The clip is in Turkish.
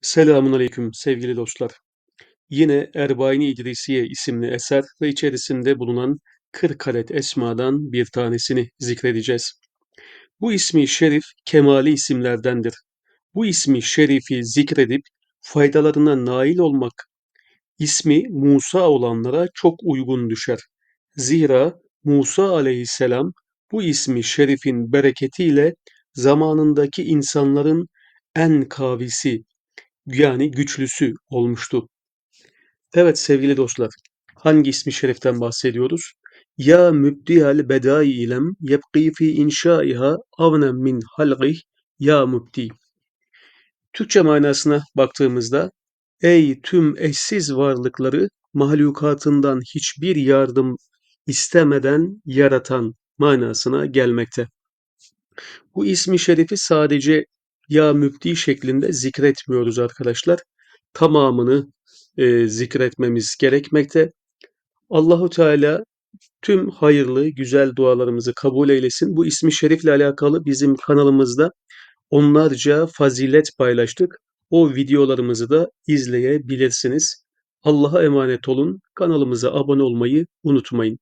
Selamun aleyküm sevgili dostlar. Yine Erbaini İdrisiye isimli eser ve içerisinde bulunan Kırkalet Esma'dan bir tanesini zikredeceğiz. Bu ismi şerif kemali isimlerdendir. Bu ismi şerifi zikredip faydalarına nail olmak ismi Musa olanlara çok uygun düşer. Zira Musa aleyhisselam bu ismi şerifin bereketiyle zamanındaki insanların en kavisi yani güçlüsü olmuştu. Evet sevgili dostlar, hangi ismi şeriften bahsediyoruz? Ya mübdihal bedai ilem yebqi fi inşaiha avnen min halqih ya mübdi. Türkçe manasına baktığımızda ey tüm eşsiz varlıkları mahlukatından hiçbir yardım istemeden yaratan manasına gelmekte. Bu ismi şerifi sadece ya mübdi şeklinde zikretmiyoruz arkadaşlar. Tamamını e, zikretmemiz gerekmekte. Allahu Teala tüm hayırlı, güzel dualarımızı kabul eylesin. Bu ismi şerifle alakalı bizim kanalımızda onlarca fazilet paylaştık. O videolarımızı da izleyebilirsiniz. Allah'a emanet olun. Kanalımıza abone olmayı unutmayın.